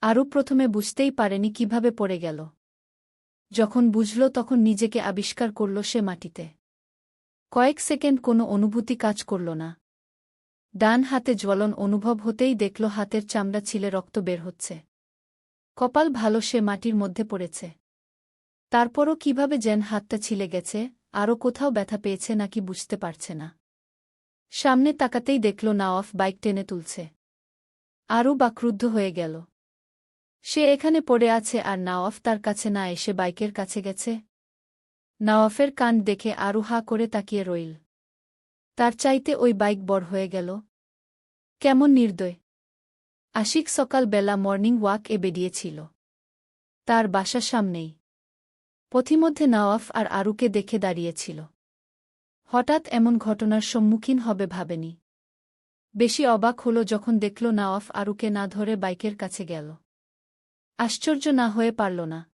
আরও প্রথমে বুঝতেই পারেনি কীভাবে পড়ে গেল। যখন বুঝল তখন নিজেকে আবিষ্কার করল সে মাটিতে। কয়েক সেকেন্ড কোনো অনুভূতি কাজ করল না। ডান হাতে জ্বলন অনুভব হতেই দেখল হাতের চামড়া ছিলে রক্ত বের হচ্ছে। কপাল ভালো সে মাটির মধ্যে পড়েছে। তারপরও কীভাবে যেন হাতটা ছিলে গেছে, আরও কোথাও ব্যথা পেয়েছে নাকি বুঝতে পারছে না। সামনে তাকাতেই দেখল নাওয়াফ বাইক টেনে তুলছে। আরও বা ক্রুদ্ধ হয়ে গেল। সে এখানে পড়ে আছে আর নাওয়াফ তার কাছে না এসে বাইকের কাছে গেছে। নাওয়াফের কান দেখে আরু হা করে তাকিয়ে রইল। তার চাইতে ওই বাইক বড় হয়ে গেল। কেমন নির্দয়। আশিক সকাল বেলা মর্নিং ওয়াক এ বেরিয়েছিল তার বাসার সামনেই। পথিমধ্যে নওয়াফ আর আরুকে দেখে দাঁড়িয়েছিল হঠাৎ এমন ঘটনার সম্মুখীন হবে ভাবেনি। বেশি অবাক হল যখন দেখল নওয়াফ আরুকে না ধরে বাইকের কাছে গেল। আশ্চর্য না হয়ে পারল না।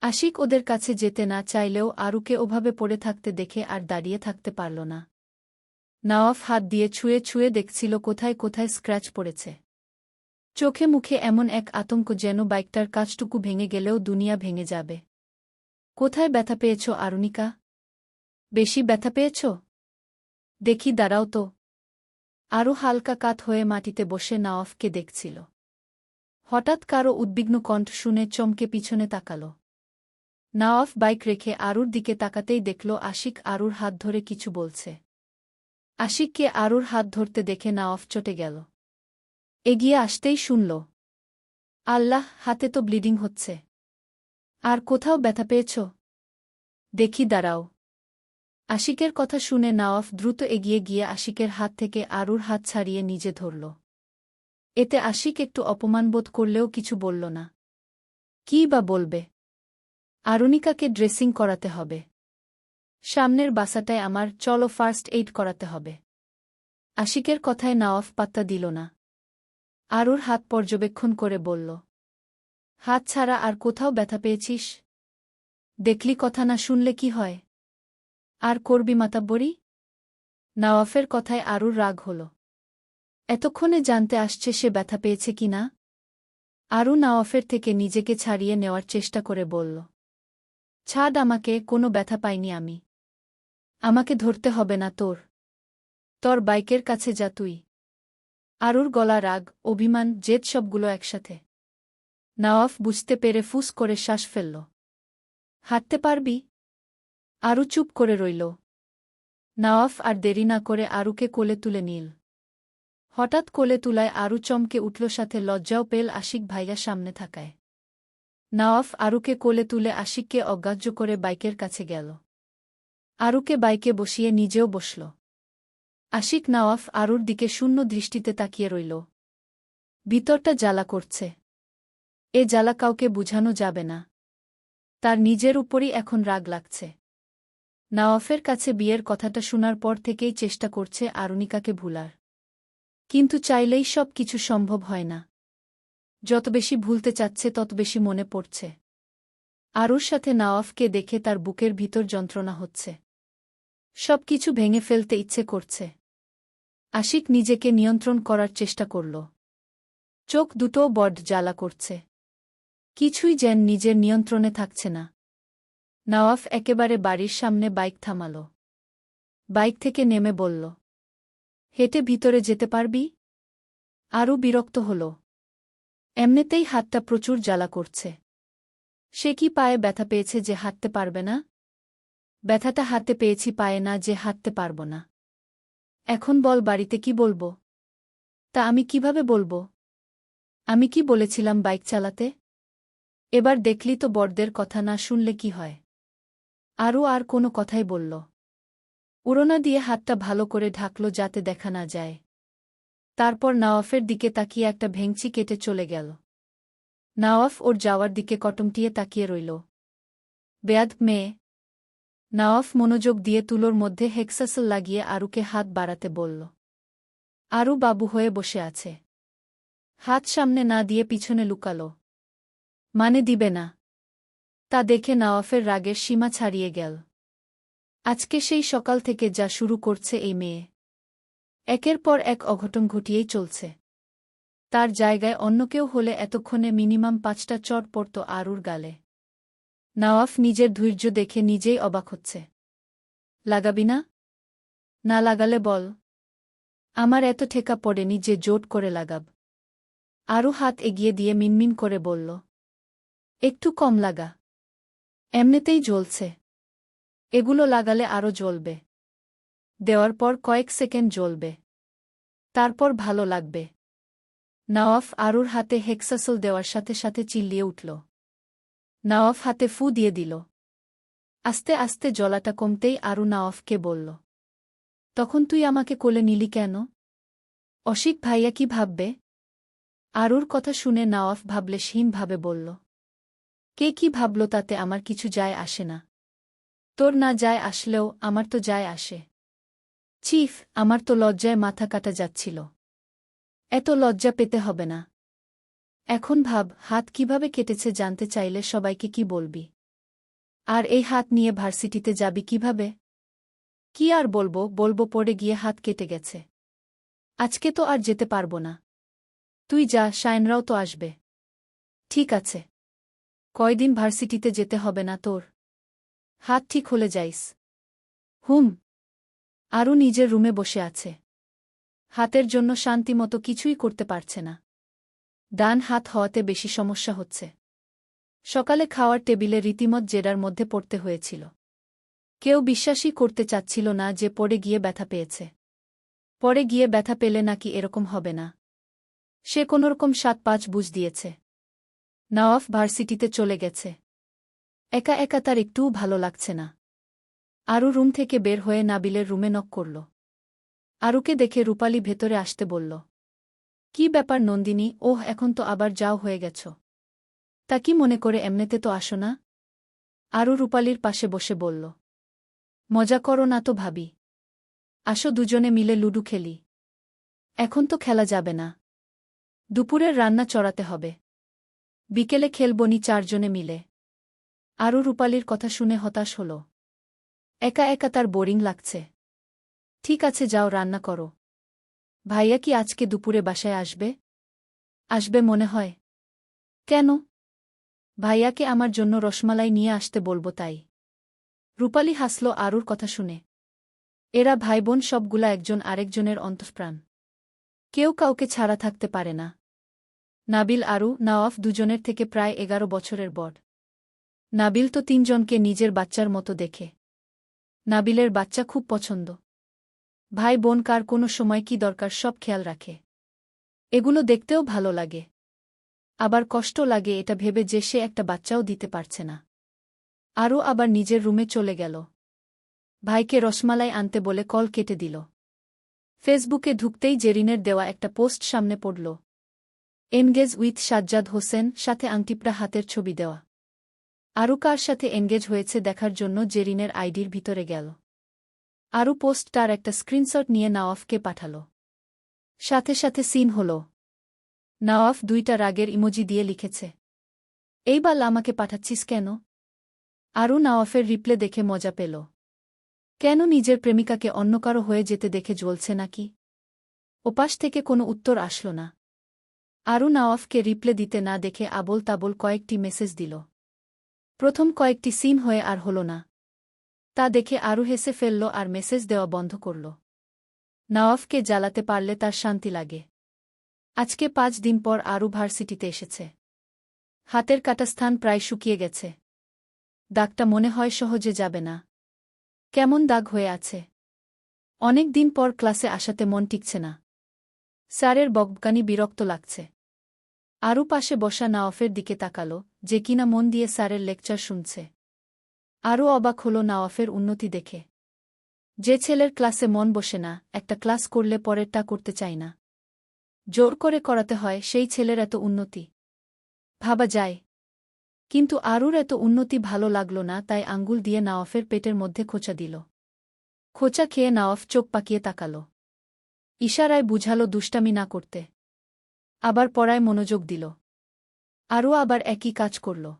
আশিক ওদের কাছে যেতে না চাইলেও আরুকে ওভাবে পড়ে থাকতে দেখে আর দাঁড়িয়ে থাকতে পারল না। নওয়াফ হাত দিয়ে ছুঁয়ে ছুঁয়ে দেখছিল কোথায় কোথায় স্ক্র্যাচ পড়েছে। চোখে মুখে এমন এক আতঙ্ক যেন বাইকটার কাজটুকু ভেঙে গেলেও দুনিয়া ভেঙে যাবে। কোথায় ব্যথা পেয়েছ, আরুনিকা? বেশি ব্যথা পেয়েছ? দেখি, দাঁড়াও তো। আরও হালকা কাত হয়ে মাটিতে বসে নওয়াফকে দেখছিল। হঠাৎ কারও উদ্বিগ্ন কণ্ঠ শুনে চমকে পিছনে তাকাল। নওয়াফ বাইক রেখে আরুর দিকে তাকাতেই দেখল আশিক আরুর হাত ধরে কিছু বলছে। আশিককে আরুর হাত ধরতে দেখে নওয়াফ চটে গেল। এগিয়ে আসতেই শুনল, আল্লাহ, হাতে তো ব্লিডিং হচ্ছে। আর কোথাও ব্যথা পেয়েছ? দেখি দাঁড়াও। আশিকের কথা শুনে নওয়াফ দ্রুত এগিয়ে গিয়ে আশিকের হাত থেকে আরুর হাত ছাড়িয়ে নিজে ধরল। এতে আশিক একটু অপমানবোধ করলেও কিছু বলল না। কি বা বলবে? আরুনিকাকে ড্রেসিং করাতে হবে। সামনের বাসাটায় আমার, চলো ফার্স্ট এইড করাতে হবে। আশিকের কথায় নওয়াফ পাত্তা দিল না। আরুর হাত পর্যবেক্ষণ করে বলল, হাত ছাড়া আর কোথাও ব্যথা পেয়েছিস? দেখলি কথা না শুনলে কি হয়? আর করবি মাতাব্বরি? নাওয়াফের কথায় আরুর রাগ হল। এতক্ষণে জানতে আসছে সে ব্যথা পেয়েছে কি না? আরু নওয়াফের থেকে নিজেকে ছাড়িয়ে নেওয়ার চেষ্টা করে বলল, ছাদ আমাকে, কোনো ব্যথা পাইনি আমি। আমাকে ধরতে হবে না তোর। তোর বাইকের কাছে যা তুই। আরুর গলা রাগ, অভিমান, জেদ সবগুলো একসাথে। নাওয়াফ বুঝতে পেরে ফুস করে শ্বাস ফেলল, হাঁটতে পারবি? আরু চুপ করে রইল। নাওয়াফ আর দেরি না করে আরুকে কোলে তুলে নিল। হঠাৎ কোলে তুলায় আরু চমকে উঠল সাথে লজ্জাও পেল আশিক ভাইয়া সামনে থাকায়। নওয়াফ আরুকে কোলে তুলে আশিককে অগ্রাহ্য করে বাইকের কাছে গেল। আরুকে বাইকে বসিয়ে নিজেও বসল। আশিক নওয়াফ আরুর দিকে শূন্য দৃষ্টিতে তাকিয়ে রইল। ভিতরটা জ্বালা করছে। এ জ্বালা কাউকে বুঝানো যাবে না। তার নিজের উপরই এখন রাগ লাগছে। নওয়াফের কাছে বিয়ের কথাটা শোনার পর থেকেই চেষ্টা করছে আরুনিকাকে ভুলার। কিন্তু চাইলেই সব কিছু সম্ভব হয় না। যত বেশি ভুলতে চাচ্ছে, তত বেশি মনে পড়ছে। আরুর সাথে নাওয়াফকে দেখে তার বুকের ভিতর যন্ত্রণা হচ্ছে। সব কিছু ভেঙে ফেলতে ইচ্ছে করছে। আশিক নিজেকে নিয়ন্ত্রণ করার চেষ্টা করল। চোখ দুটোও বড জ্বালা করছে। কিছুই যেন নিজের নিয়ন্ত্রণে থাকছে না। নওয়াফ একেবারে বাড়ির সামনে বাইক থামাল। বাইক থেকে নেমে বলল হেঁটে ভিতরে যেতে পারবি? আরও বিরক্ত হল। এমনিতেই হাতটা প্রচুর জ্বালা করছে। সে কি পায়ে ব্যথা পেয়েছে যে হাঁটতে পারবে না? ব্যথাটা হাতে পেয়েছি পায়ে না যে হাঁটতে পারব না। এখন বল বাড়িতে কি বলব? তা আমি কীভাবে বলব? আমি কি বলেছিলাম বাইক চালাতে? এবার দেখলি তো বরদের কথা না শুনলে কি হয়? আরও আর কোনো কথাই বলল। উড়োনা দিয়ে হাতটা ভালো করে ঢাকল যাতে দেখা না যায়। তারপর নওয়াফের দিকে তাকিয়ে একটা ভেংচি কেটে চলে গেল। নওয়াফ ওর যাওয়ার দিকে কটমটিয়ে তাকিয়ে রইল। বেয়াদ, মেয়ে। নওয়াফ মনোযোগ দিয়ে তুলোর মধ্যে হেক্সাসল লাগিয়ে আরুকে হাত বাড়াতে বলল। আরু বাবু হয়ে বসে আছে। হাত সামনে না দিয়ে পিছনে লুকাল। মানে দিবে না। তা দেখে নওয়াফের রাগের সীমা ছাড়িয়ে গেল। আজকে সেই সকাল থেকে যা শুরু করছে এই মেয়ে। একের পর এক অঘটন ঘটিয়েই চলছে। তার জায়গায় অন্য কেউ হলে এতক্ষণে মিনিমাম পাঁচটা চট পড়ত আরুর গালে। নওয়াফ নিজের ধৈর্য দেখে নিজেই অবাক হচ্ছে। লাগাবি না? না লাগালে বল। আমার এত ঠেকা পড়েনি যে জোট করে লাগাব। আরও হাত এগিয়ে দিয়ে মিনমিন করে বলল, একটু কম লাগা। এমনিতেই জ্বলছে। এগুলো লাগালে আরও জ্বলবে। দেওয়ার পর কয়েক সেকেন্ড জ্বলবে। তারপর ভালো লাগবে। নওয়াফ আরুর হাতে হেক্সাসল দেওয়ার সাথে সাথে চিল্লিয়ে উঠল। নওয়াফ হাতে ফু দিয়ে দিল। আস্তে আস্তে জলাটা কমতেই আরু নওয়াফকে বলল, তখন তুই আমাকে কোলে নিলি কেন? অসিক ভাইয়া কি ভাববে? আরুর কথা শুনে নওয়াফ ভাবলেশহীনভাবে বলল, কে কি ভাবল তাতে আমার কিছু যায় আসে না। তোর না যায় আসলেও আমার তো যায় আসে। চিফ, আমার তো লজ্জায় মাথা কাটা যাচ্ছিল। এত লজ্জা পেতে হবে না। এখন ভাব, হাত কীভাবে কেটেছে জানতে চাইলে সবাইকে কি বলবি? আর এই হাত নিয়ে ভার্সিটিতে যাবি কীভাবে? কি আর বলব বলব পড়ে গিয়ে হাত কেটে গেছে। আজকে তো আর যেতে পারব না। তুই যা শায়নরাও তো আসবে। ঠিক আছে। কয়দিন ভার্সিটিতে যেতে হবে না তোর? হাত ঠিক হলে যাইস। হুম। আরও নিজের রুমে বসে আছে। হাতের জন্য শান্তিমতো কিছুই করতে পারছে না। ডান হাত হওয়াতে বেশি সমস্যা হচ্ছে। সকালে খাওয়ার টেবিলে রীতিমত জেরার মধ্যে পড়তে হয়েছিল। কেউ বিশ্বাসই করতে চাচ্ছিল না যে পড়ে গিয়ে ব্যথা পেয়েছে। পরে গিয়ে ব্যথা পেলে নাকি এরকম হবে না। সে কোনোরকম সাত পাঁচ বুঝ দিয়েছে। নওয়াফ ভার্সিটিতে চলে গেছে। একা একা তার একটুও ভালো লাগছে না। আরও রুম থেকে বের হয়ে নাবিলের রুমে নক করল। আরুকে দেখে রূপালী ভেতরে আসতে বলল, কি ব্যাপার নন্দিনী, ওহ, এখন তো আবার যাও হয়ে গেছ। তা কি মনে করে এমনেতে তো আসো না? আরু রূপালীর পাশে বসে বলল, মজা করো না তো ভাবি। আসো দুজনে মিলে লুডু খেলি। এখন তো খেলা যাবে না। দুপুরের রান্না চড়াতে হবে। বিকেলে খেলবনি চারজনে মিলে। আরও রূপালির কথা শুনে হতাশ হল। একা একা তার বোরিং লাগছে। ঠিক আছে, যাও রান্না করো। ভাইয়া কি আজকে দুপুরে বাসায় আসবে? আসবে মনে হয়। কেন? ভাইয়াকে আমার জন্য রসমালাই নিয়ে আসতে বলব তাই। রূপালি হাসল আরুর কথা শুনে। এরা ভাই বোন সবগুলা একজন আরেকজনের অন্তঃপ্রাণ। কেউ কাউকে ছাড়া থাকতে পারে না। নাবিল, আরু, নওয়াফ দুজনের থেকে প্রায় এগারো বছরের বড়। নাবিল তো তিনজনকে নিজের বাচ্চার মতো দেখে। নাবিলের বাচ্চা খুব পছন্দ। ভাই বোন কার কোনো সময় কি দরকার সব খেয়াল রাখে। এগুলো দেখতেও ভালো লাগে। আবার কষ্ট লাগে এটা ভেবে যে সে একটা বাচ্চাও দিতে পারছে না। আরও আবার নিজের রুমে চলে গেল। ভাইকে রসমালাই আনতে বলে কল কেটে দিল। ফেসবুকে ঢুকতেই জেরিনের দেওয়া একটা পোস্ট সামনে পড়ল। এনগেজ উইথ সাজ্জাদ হোসেন সাথে আংটিপড়া হাতের ছবি দেওয়া। আরও কার সাথে এনগেজ হয়েছে দেখার জন্য জেরিনের আইডির ভিতরে গেল। আরও পোস্ট তার একটা স্ক্রিনশট নিয়ে নওয়াফকে পাঠাল। সাথে সাথে সিন হল। নাওয়াফ দুইটা রাগের ইমোজি দিয়ে লিখেছে। এইবার আমাকে পাঠাচ্ছিস কেন? আরও নাওয়াফের রিপ্লে দেখে মজা পেল। কেন নিজের প্রেমিকাকে অন্য কারও হয়ে যেতে দেখে জ্বলছে নাকি? ওপাশ থেকে কোনো উত্তর আসল না। আরও নাওয়াফকে রিপ্লে দিতে না দেখে আবল তাবল কয়েকটি মেসেজ দিল। প্রথম কয়েকটি সিন হয়ে আর হল না। তা দেখে আরও হেসে ফেলল আর মেসেজ দেওয়া বন্ধ করল। নওয়াফকে জ্বালাতে পারলে তার শান্তি লাগে। আজকে পাঁচ দিন পর আরু ভার্সিটিতে এসেছে। হাতের কাটা স্থান প্রায় শুকিয়ে গেছে। দাগটা মনে হয় সহজে যাবে না। কেমন দাগ হয়ে আছে? অনেক দিন পর ক্লাসে আসাতে মন টিকছে না। স্যারের বকবকানি বিরক্ত লাগছে। আরও পাশে বসা নাওয়াফের দিকে তাকাল। যে কিনা মন দিয়ে স্যারের লেকচার শুনছে। আরও অবাক হল নাওয়াফের উন্নতি দেখে। যে ছেলের ক্লাসে মন বসে না, একটা ক্লাস করলে পরেরটা করতে চায় না। জোর করে করাতে হয় সেই ছেলের এত উন্নতি। ভাবা যায়। কিন্তু আরুর এত উন্নতি ভালো লাগল না, তাই আঙ্গুল দিয়ে নাওয়াফের পেটের মধ্যে খোঁচা দিল। খোঁচা খেয়ে নাওয়াফ চোখ পাকিয়ে তাকাল। ইশারায় বুঝাল দুষ্টামি না করতে। আবার পড়ায় মনোযোগ দিল। আরও আবার একই কাজ করল।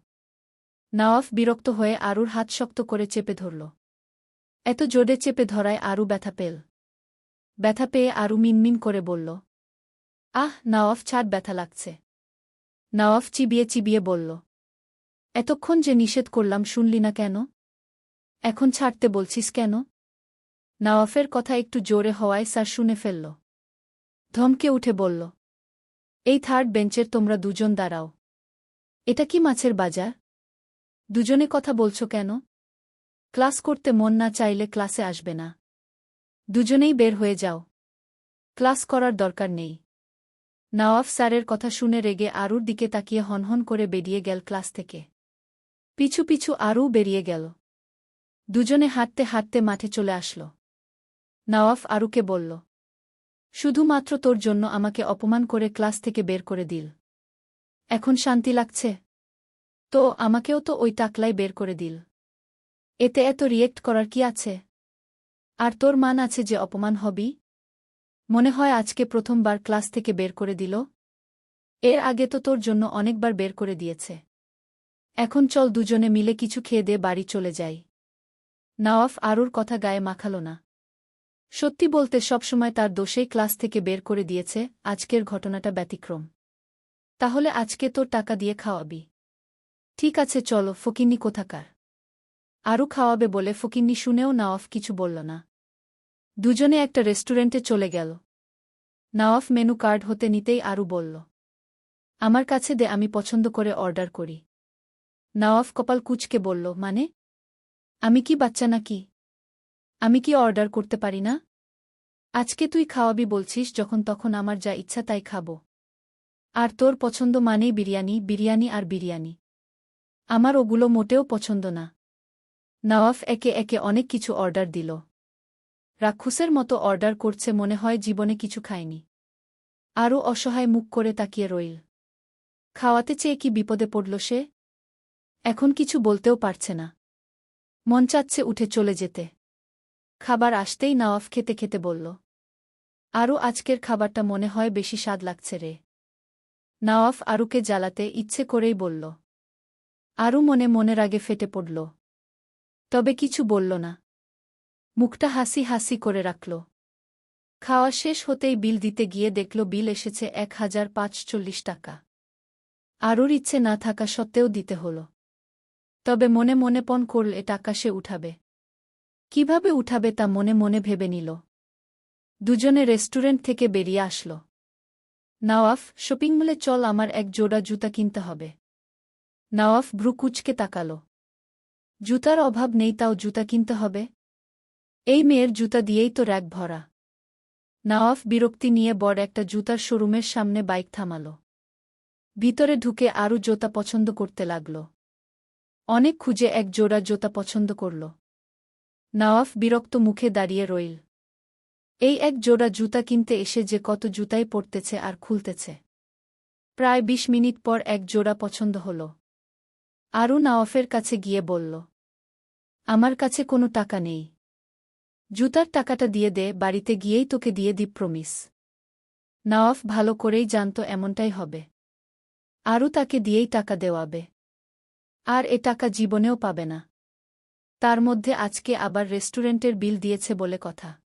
নওয়াফ বিরক্ত হয়ে আরুর হাত শক্ত করে চেপে ধরল। এত জোরে চেপে ধরায় আরু ব্যথা পেল। ব্যথা পেয়ে আরু মিনমিন করে বলল, আহ, নওয়াফ, ছাড়, ব্যথা লাগছে। নওয়াফ চিবিয়ে চিবিয়ে বলল, এতক্ষণ যে নিষেধ করলাম শুনলি না কেন? এখন ছাড়তে বলছিস কেন? নওয়াফের কথা একটু জোরে হওয়ায় স্যার শুনে ফেলল। ধমকে উঠে বলল, এই থার্ড বেঞ্চের তোমরা দুজন দাঁড়াও। এটা কি মাছের বাজার? দুজনে কথা বলছো কেন? ক্লাস করতে মন না চাইলে ক্লাসে আসবে না। দুজনেই বের হয়ে যাও। ক্লাস করার দরকার নেই। নওয়াফ স্যারের কথা শুনে রেগে আরুর দিকে তাকিয়ে হনহন করে বেরিয়ে গেল ক্লাস থেকে। পিছু পিছু আরও বেরিয়ে গেল। দুজনে হাঁটতে হাঁটতে মাঠে চলে আসল। নওয়াফ আরুকে বলল, শুধুমাত্র তোর জন্য আমাকে অপমান করে ক্লাস থেকে বের করে দিল। এখন শান্তি লাগছে। তো আমাকেও তো ওই টাকলাই বের করে দিল। এতে এত রিয়েক্ট করার কি আছে? আর তোর মান আছে যে অপমান হবি? মনে হয় আজকে প্রথমবার ক্লাস থেকে বের করে দিল। এর আগে তো তোর জন্য অনেকবার বের করে দিয়েছে। এখন চল দুজনে মিলে কিছু খেয়ে দে বাড়ি চলে যাই। নওয়াফ আরুর কথা গায়ে মাখাল না। সত্যি বলতে সবসময় তার দোষেই ক্লাস থেকে বের করে দিয়েছে, আজকের ঘটনাটা ব্যতিক্রম। তাহলে আজকে তোর টাকা দিয়ে খাওয়াবি। ঠিক আছে, চলো, ফকিন্নি কোথাকার? আরও খাওয়াবে বলে ফকিন্নি শুনেও নওয়াফ কিছু বলল না। দুজনে একটা রেস্টুরেন্টে চলে গেল। নওয়াফ মেনু কার্ড হতে নিতেই আরও বলল, আমার কাছে দে, আমি পছন্দ করে অর্ডার করি। নওয়াফ কপাল কুচকে বলল মানে? আমি কি বাচ্চা নাকি? আমি কি অর্ডার করতে পারি না? আজকে তুই খাওয়াবি বলছিস যখন তখন আমার যা ইচ্ছা তাই খাব। আর তোর পছন্দ মানেই বিরিয়ানি বিরিয়ানি আর বিরিয়ানি। আমার ওগুলো মোটেও পছন্দ না। নওয়াফ একে একে অনেক কিছু অর্ডার দিল। রাক্ষুসের মতো অর্ডার করছে মনে হয় জীবনে কিছু খায়নি। আরও অসহায় মুখ করে তাকিয়ে রইল। খাওয়াতে চেয়ে কি বিপদে পড়ল সে? এখন কিছু বলতেও পারছে না। মন চাচ্ছে উঠে চলে যেতে। খাবার আসতেই নওয়াফ খেতে খেতে বলল, আরও আজকের খাবারটা মনে হয় বেশি স্বাদ লাগছে রে। নওয়াফ আরুকে জ্বালাতে ইচ্ছে করেই বলল। আরু মনে মনের আগে ফেটে পড়ল। তবে কিছু বলল না। মুখটা হাসি হাসি করে রাখল। খাওয়া শেষ হতেই বিল দিতে গিয়ে দেখল বিল এসেছে এক হাজার পাঁচচল্লিশ টাকা। আরুর ইচ্ছে না থাকা সত্ত্বেও দিতে হল। তবে মনে মনে পণ করল টাকা সে উঠাবে। কীভাবে উঠাবে তা মনে মনে ভেবে নিল। দুজনে রেস্টুরেন্ট থেকে বেরিয়ে আসল। নওয়াফ, শপিং মলে চল, আমার এক জোড়া জুতা কিনতে হবে। নওয়াফ ভ্রু কুচকে তাকাল। জুতার অভাব নেই, তাও জুতা কিনতে হবে? এই মেয়ের জুতা দিয়েই তো র্যাক ভরা। নওয়াফ বিরক্তি নিয়ে বড় একটা জুতার শোরুমের সামনে বাইক থামাল। ভিতরে ঢুকে আরও জোতা পছন্দ করতে লাগল। অনেক খুঁজে এক জোড়া জোতা পছন্দ করল। নওয়াফ বিরক্ত মুখে দাঁড়িয়ে রইল। এই এক জোড়া জুতা কিনতে এসে যে কত জুতাই পড়তেছে আর খুলতেছে। প্রায় বিশ মিনিট পর এক জোড়া পছন্দ হল। আরও নওয়াফের কাছে গিয়ে বলল, আমার কাছে কোনো টাকা নেই। জুতার টাকাটা দিয়ে দে, বাড়িতে গিয়েই তোকে দিয়ে দিপ প্রমিস নওয়াফ ভালো করেই জানত এমনটাই হবে। আরও তাকে দিয়েই টাকা দেওয়াবে। আর এ টাকা জীবনেও পাবে না। তার মধ্যে আজকে আবার রেস্টুরেন্টের বিল দিয়েছে বলে কথা।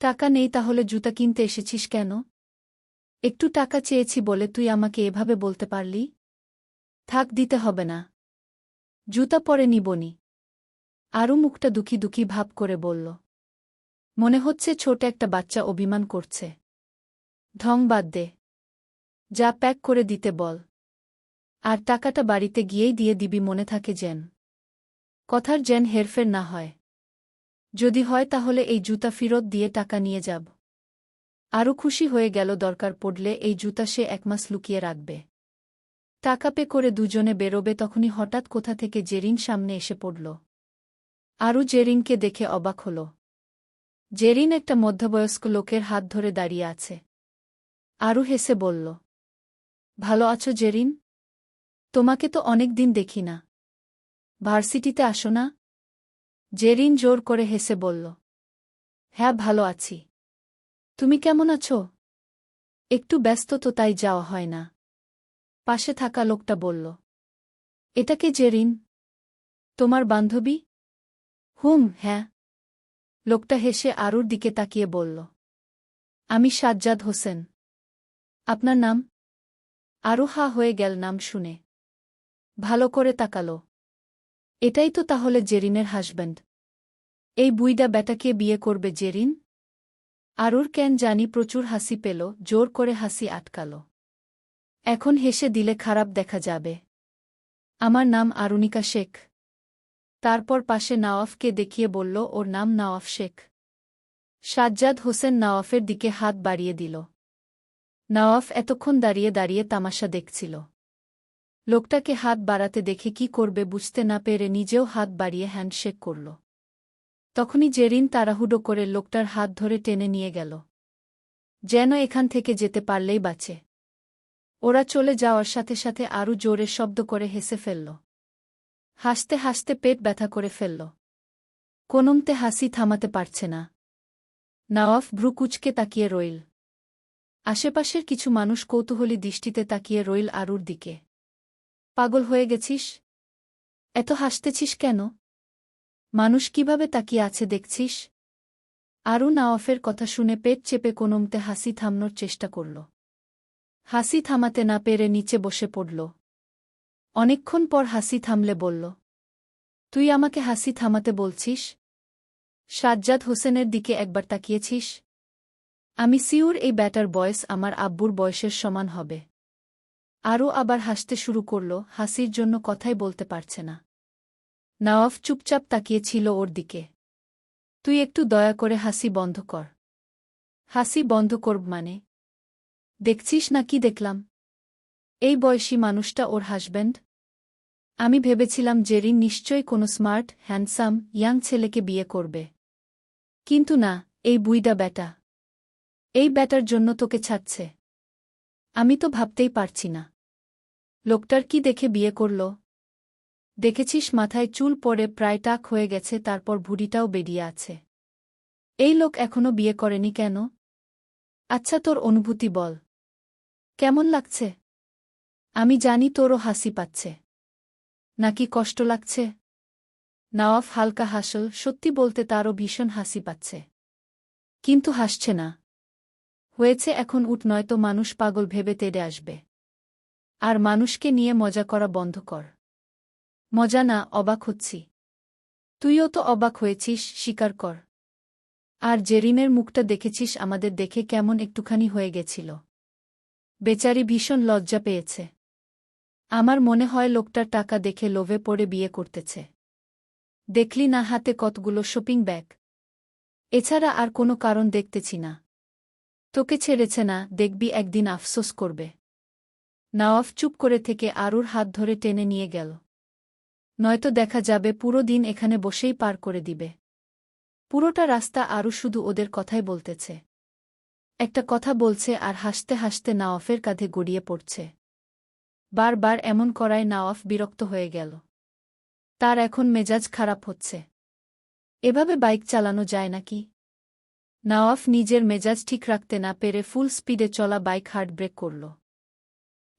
টাকা নেই তাহলে জুতা কিনতে এসেছিস কেন? একটু টাকা চেয়েছি বলে তুই আমাকে এভাবে বলতে পারলি? থাক, দিতে হবে না। জুতা পরে নিবনি। আরও মুখটা দুঃখী দুঃখী ভাব করে বলল, মনে হচ্ছে ছোট একটা বাচ্চা অভিমান করছে। ঢং বাদ দে। যা প্যাক করে দিতে বল। আর টাকাটা বাড়িতে গিয়েই দিয়ে দিবি মনে থাকে যেন। কথার যেন হেরফের না হয়। যদি হয় তাহলে এই জুতা ফিরত দিয়ে টাকা নিয়ে যাব। আরও খুশি হয়ে গেল দরকার পড়লে এই জুতা সে একমাস লুকিয়ে রাখবে। টাকা পে করে দুজনে বেরোবে তখনই হঠাৎ কোথা থেকে জেরিন সামনে এসে পড়ল। আরও জেরিনকে দেখে অবাক হল। জেরিন একটা মধ্যবয়স্ক লোকের হাত ধরে দাঁড়িয়ে আছে। আরও হেসে বলল, ভালো আছো জেরিন? তোমাকে তো অনেক দিন দেখি না। ভার্সিটিতে আসো না? জেরিন জোর করে হেসে বলল হ্যাঁ ভালো আছি। তুমি কেমন আছো? একটু ব্যস্ত তো তাই যাওয়া হয় না পাশে থাকা লোকটা বলল এটাকে জেরিন? তোমার বান্ধবী? হুম হ্যাঁ লোকটা হেসে আরুর দিকে তাকিয়ে বলল, আমি সাজ্জাদ হোসেন। আপনার নাম? আরও হা হয়ে গেল নাম শুনে। ভালো করে তাকালো। এটাই তো তাহলে জেরিনের হাসব্যান্ড। এই বুইডা ব্যাটাকে বিয়ে করবে জেরিন? আরুর কেন জানি প্রচুর হাসি পেল, জোর করে হাসি আটকাল। এখন হেসে দিলে খারাপ দেখা যাবে। আমার নাম আরুনিকা শেখ। তারপর পাশে নাওয়াফকে দেখিয়ে বলল, ওর নাম নাওয়াফ শেখ। সাজ্জাদ হোসেন নাওয়াফের দিকে হাত বাড়িয়ে দিল। নওয়াফ এতক্ষণ দাঁড়িয়ে দাঁড়িয়ে তামাশা দেখছিল। লোকটাকে হাত বাড়াতে দেখে কি করবে বুঝতে না পেরে নিজেও হাত বাড়িয়ে হ্যান্ডশেক করল। তখনই জেরিন তাড়াহুডো করে লোকটার হাত ধরে টেনে নিয়ে গেল। যেন এখান থেকে যেতে পারলেই বাঁচে। ওরা চলে যাওয়ার সাথে সাথে আরও জোরে শব্দ করে হেসে ফেলল। হাসতে হাসতে পেট ব্যথা করে ফেলল। কোনমতে হাসি থামাতে পারছে না। নওয়াফ ভ্রুকুচকে তাকিয়ে রইল। আশেপাশের কিছু মানুষ কৌতূহলী দৃষ্টিতে তাকিয়ে রইল আরুর দিকে। পাগল হয়ে গেছিস? এত হাসতেছিস কেন? মানুষ কীভাবে তাকিয়ে আছে দেখছিস? আরু নওয়াফের কথা শুনে পেট চেপে কোনমতে হাসি থামানোর চেষ্টা করল। হাসি থামাতে না পেরে নিচে বসে পড়ল। অনেকক্ষণ পর হাসি থামলে বলল, তুই আমাকে হাসি থামাতে বলছিস? সাজ্জাদ হোসেনের দিকে একবার তাকিয়েছিস? আমি সিউর এই ব্যাটার বয়স আমার আব্বুর বয়সের সমান হবে। আরও আবার হাসতে শুরু করল, হাসির জন্য কথাই বলতে পারছে না। নওয়াফ চুপচাপ তাকিয়েছিল ওর দিকে। তুই একটু দয়া করে হাসি বন্ধ কর। হাসি বন্ধ করব মানে? দেখছিস না কি দেখলাম? এই বয়সী মানুষটা ওর হাসব্যান্ড আমি ভেবেছিলাম জেরিন নিশ্চয়ই কোনো স্মার্ট হ্যান্ডসাম ইয়াং ছেলেকে বিয়ে করবে। কিন্তু না, এই বুইডা ব্যাটা। এই ব্যাটার জন্য তোকে ছাড়ছে। আমি তো ভাবতেই পারছি না। লোকটার কি দেখে বিয়ে করল? দেখেছিস মাথায় চুল পড়ে প্রায় টাক হয়ে গেছে, তারপর ভুড়িটাও বেরিয়ে আছে। এই লোক এখনও বিয়ে করেনি কেন? আচ্ছা তোর অনুভূতি বল। কেমন লাগছে? আমি জানি তোরও হাসি পাচ্ছে। নাকি কষ্ট লাগছে? নওয়াফ হালকা হাসল, সত্যি বলতে তারও ভীষণ হাসি পাচ্ছে। কিন্তু হাসছে না। হয়েছে এখন উঠ নয়তো মানুষ পাগল ভেবে তেড়ে আসবে। আর মানুষকে নিয়ে মজা করা বন্ধ কর। মজা না, অবাক হচ্ছি। তুইও তো অবাক হয়েছিস, স্বীকার কর। আর জেরিনের মুখটা দেখেছিস, আমাদের দেখে কেমন একটুখানি হয়ে গেছিল। বেচারি ভীষণ লজ্জা পেয়েছে। আমার মনে হয় লোকটার টাকা দেখে লোভে পড়ে বিয়ে করতেছে। দেখলি না হাতে কতগুলো শপিং ব্যাগ? এছাড়া আর কোনো কারণ দেখতেছি না। তোকে ছেড়েছে না, দেখবি একদিন আফসোস করবে। নওয়াফ চুপ করে থেকে আরুর হাত ধরে টেনে নিয়ে গেল। নয়তো দেখা যাবে পুরো দিন এখানে বসেই পার করে দিবে। পুরোটা রাস্তা আরও শুধু ওদের কথাই বলতেছে। একটা কথা বলছে আর হাসতে হাসতে নাওয়াফের কাঁধে গড়িয়ে পড়ছে। বারবার এমন করায় নাওয়াফ বিরক্ত হয়ে গেল। তার এখন মেজাজ খারাপ হচ্ছে। এভাবে বাইক চালানো যায় নাকি? নওয়াফ নিজের মেজাজ ঠিক রাখতে না পেরে ফুল স্পিডে চলা বাইক হার্ড ব্রেক করল।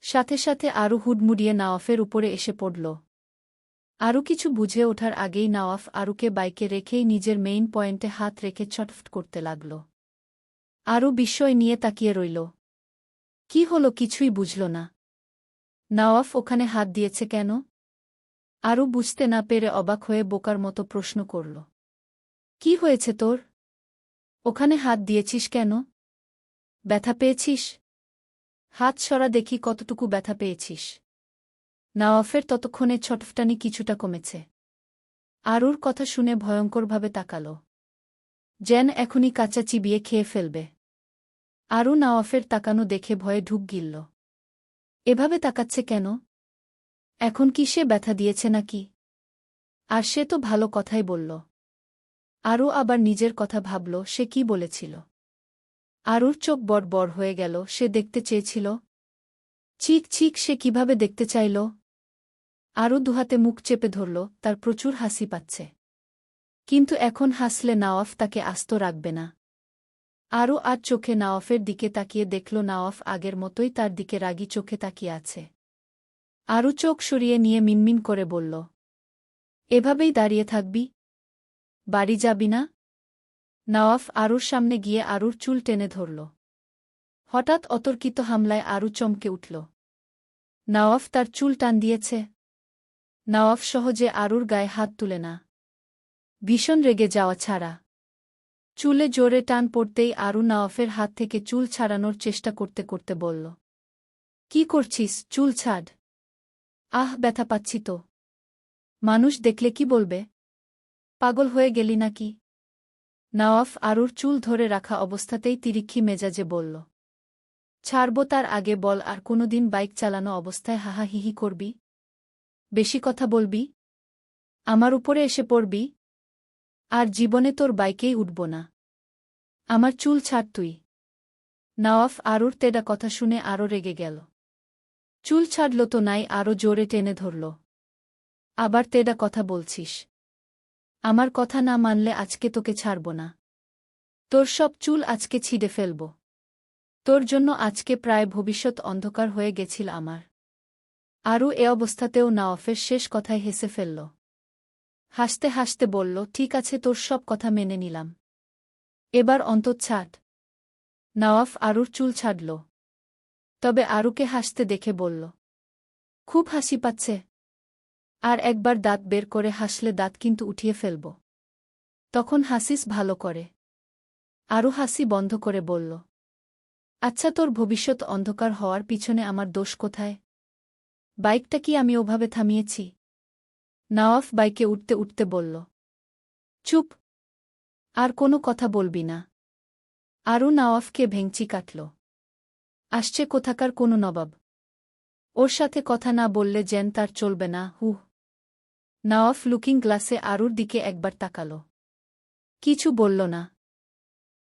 সাথে সাথে আরও হুডমুড়িয়ে নওয়াফের উপরে এসে পড়ল। আরও কিছু বুঝে ওঠার আগেই নওয়াফ আরুকে বাইকে রেখেই নিজের মেইন পয়েন্টে হাত রেখে ছটফট করতে লাগল। আরও বিস্ময় নিয়ে তাকিয়ে রইল। কি হলো কিছুই বুঝল না। নওয়াফ ওখানে হাত দিয়েছে কেন? আরও বুঝতে না পেরে অবাক হয়ে বোকার মতো প্রশ্ন করল। কি হয়েছে তোর? ওখানে হাত দিয়েছিস কেন? ব্যথা পেয়েছিস? হাত সরা দেখি কতটুকু ব্যথা পেয়েছিস। নাওয়াফের ততক্ষণে ছটফটানি কিছুটা কমেছে। আরুর কথা শুনে ভয়ঙ্করভাবে তাকাল। যেন এখনই কাঁচা চিবিয়ে খেয়ে ফেলবে। আরু নাওয়াফের তাকানো দেখে ভয়ে ঢুক গিলল। এভাবে তাকাচ্ছে কেন? এখন কি সে ব্যথা দিয়েছে নাকি? আর সে তো ভালো কথাই বলল। আরও আবার নিজের কথা ভাবল, সে কি বলেছিল? আরুর চোখ বড় হয়ে গেল, সে দেখতে চেয়েছিল। চিক চিক সে কীভাবে দেখতে চাইল? আরও দুহাতে মুখ চেপে ধরল, তার প্রচুর হাসি পাচ্ছে। কিন্তু এখন হাসলে নাওয়াফ তাকে আস্ত রাখবে না। আরও আর চোখে নাওয়াফের দিকে তাকিয়ে দেখল, নাওয়াফ আগের মতোই তার দিকে রাগি চোখে তাকিয়ে আছে। আরও চোখ সরিয়ে নিয়ে মিনমিন করে বলল, এভাবেই দাঁড়িয়ে থাকবি? বাড়ি যাবি না? নওয়াফ আরুর সামনে গিয়ে আরুর চুল টেনে ধরল। হঠাৎ অতর্কিত হামলায় আরু চমকে উঠল। নওয়াফ তার চুল টান দিয়েছে। নওয়াফ সহজে আরুর গায়ে হাত তুলে না। ভীষণ রেগে যাওয়া ছাড়া। চুলে জোরে টান পড়তেই আরু নওয়াফের হাত থেকে চুল ছাড়ানোর চেষ্টা করতে করতে বলল, কি করছিস? চুল ছাড়। আহ, ব্যথা পাচ্ছি তো। মানুষ দেখলে কি বলবে? পাগল হয়ে গেলি নাকি? নওয়াফ আরুর চুল ধরে রাখা অবস্থাতেই তিরিক্ষি মেজাজে বলল, ছাড়ব তার আগে বল, আর কোনোদিন বাইক চালানো অবস্থায় হাহাহিহি করবি? বেশি কথা বলবি? আমার উপরে এসে পড়বি? আর জীবনে তোর বাইকেই উঠব না। আমার চুল ছাড় তুই। নওয়াফ আরুর তেডা কথা শুনে আরও রেগে গেল। চুল ছাড়ল তো নাই আরও জোরে টেনে ধরল। আবার তেডা কথা বলছিস। আমার কথা না মানলে আজকে তোকে ছাড়ব না। তোর সব চুল আজকে ছিঁড়ে ফেলব। তোর জন্য আজকে প্রায় ভবিষ্যৎ অন্ধকার হয়ে গেছিল আমার। আরও এ অবস্থাতেও নওয়াফের শেষ কথায় হেসে ফেলল। হাসতে হাসতে বলল, ঠিক আছে, তোর সব কথা মেনে নিলাম। এবার অন্তত ছাড়। নওয়াফ আরুর চুল ছাড়ল। তবে আরুকে হাসতে দেখে বলল, খুব হাসি পাচ্ছে। আর একবার দাঁত বের করে হাসলে দাঁত কিন্তু উঠিয়ে ফেলব। তখন হাসিস ভালো করে। আরও হাসি বন্ধ করে বলল আচ্ছা তোর ভবিষ্যৎ অন্ধকার হওয়ার পিছনে আমার দোষ কোথায়? বাইকটা কি আমি ওভাবে থামিয়েছি? নওয়াফ বাইকে উঠতে উঠতে বলল, চুপ, আর কোনো কথা বলবি না। আরও নওয়াফকে ভেংচি কাটল, আসছে কোথাকার কোনো নবাব। ওর সাথে কথা না বললে জেন তার চলবে না, হুহ। নওয়াফ লুকিং গ্লাসে আরুর দিকে একবার তাকাল। কিছু বলল না।